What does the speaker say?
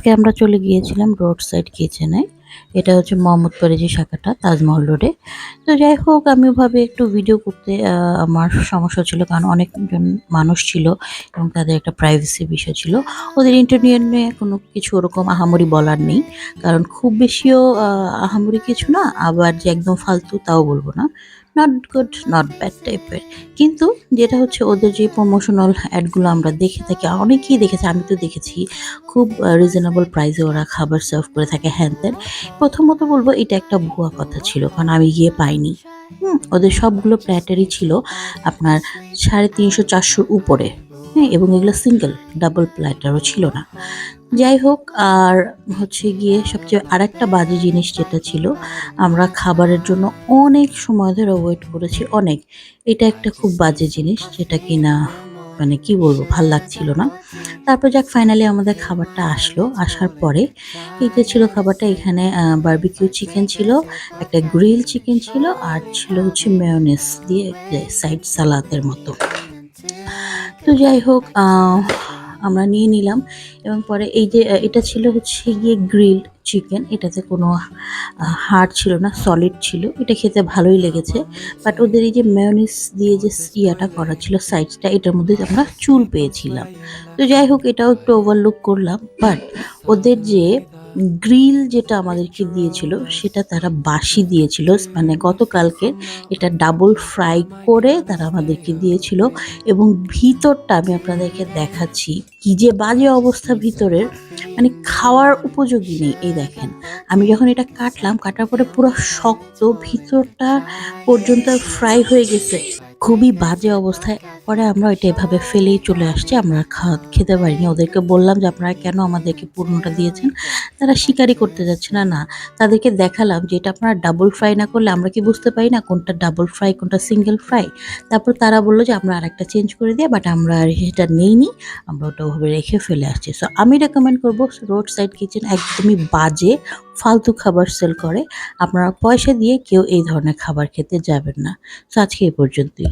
আজকে আমরা চলে গিয়েছিলাম রোড সাইড কিচেনে। এটা হচ্ছে মোহাম্মদপুরে যে শাখাটা, তাজমহল রোডে। তো যাই হোক আমি ভাবে একটু ভিডিও করতে আমার সমস্যা ছিল কারণ অনেকজন মানুষ ছিল এবং তাদের একটা প্রাইভেসি বিষয় ছিল। ওদের ইন্টারভিউ নিয়ে কোনো কিছু ওরকম আহামরি বলার নেই। কারণ খুব বেশিও আহামরি কিছু না, আবার যে একদম ফালতু তাও বলব না। নট গুড নট ব্যাড টাইপের কিন্তু যেটা হচ্ছে ওদের যে প্রমোশনাল অ্যাডগুলো আমরা দেখে থাকি, অনেকেই দেখেছি, আমি তো দেখেছি, খুব রিজনেবল প্রাইসে ওরা খাবার সার্ভ করে থাকে হ্যান ত্যান প্রথমত বলব, এটা একটা ভুয়া কথা ছিল, কারণ আমি গিয়ে পাইনি। হুম, ওদের সবগুলো প্ল্যাটারই ছিল আপনার সাড়ে তিনশো চারশোর উপরে। হ্যাঁ এবং এগুলো সিঙ্গেল ডাবল প্ল্যাটারও ছিল না। যাই হোক, আর হচ্ছে গিয়ে সবচেয়ে আরেকটা বাজে জিনিস যেটা ছিল, আমরা খাবারের জন্য অনেক সময় ধরে ওয়েট করেছি, অনেক। এটা একটা খুব বাজে জিনিস, যেটা কিনা মানে কি বলব, ভালো লাগছিল না। তারপর যাক ফাইনালি আমাদের খাবারটা আসলো। আসার পরে এইটা ছিল খাবারটা, এখানে বারবিকিউ চিকেন ছিল, একটা গ্রিল চিকেন ছিল, আর ছিল হচ্ছে মেয়নেস দিয়ে সাইড সালাদের মতো। তো যাই হোক আমরা নিয়ে নিলাম। এবং পরে এই যে এটা ছিল হচ্ছে গিয়ে গ্রিল চিকেন এটাতে কোনো হাড় ছিল না সলিড ছিল। এটা খেতে ভালোই লেগেছে। বাট ওদের এই যে মেয়নিস দিয়ে যে ইয়াটা করা ছিল সাইজটা এটার মধ্যে আমরা চুল পেয়েছিলাম। তো যাই হোক, এটাও একটু ওভারলুক করলাম। বাট ওদের যে গ্রিল যেটা আমাদেরকে দিয়েছিল, সেটা তারা বাসি দিয়েছিল। মানে গতকালকে এটা ডাবল ফ্রাই করে তারা আমাদেরকে দিয়েছিল। এবং ভিতরটা আমি আপনাদেরকে দেখাচ্ছি, কি যে বাজে অবস্থা ভিতরের। মানে খাওয়ার উপযোগী নেই, এই দেখেন। আমি যখন এটা কাটলাম, কাটার পরে পুরো শক্ত, ভিতরটা পর্যন্ত ফ্রাই হয়ে গেছে। খুবই বাজে অবস্থায়। পরে আমরা এটা এভাবে ফেলেই চলে আসছি, আমরা খাওয়া খেতে পারিনি। ওদেরকে বললাম যে, আপনারা কেন আমাদেরকে পূর্ণটা দিয়েছেন? তারা স্বীকারই করতে যাচ্ছে। না না, তাদেরকে দেখালাম যে এটা আপনারা ডাবল ফ্রাই না করলে আমরা কি বুঝতে পারি না কোনটা ডাবল ফ্রাই কোনটা সিঙ্গেল ফ্রাই তারপর তারা বলল যে আমরা আরেকটা চেঞ্জ করে দিয়ে বাট আমরা আর সেটা নেইনি, আমরা ওটা ওভাবে রেখে ফেলে আসছি। সো আমি রেকমেন্ড করব রোড সাইড কিচেন একদমই বাজে, ফালতু খাবার সেল করে। আপনারা পয়সা দিয়ে কেউ এই ধরনের খাবার খেতে যাবেন না। সো আজকে এই পর্যন্তই।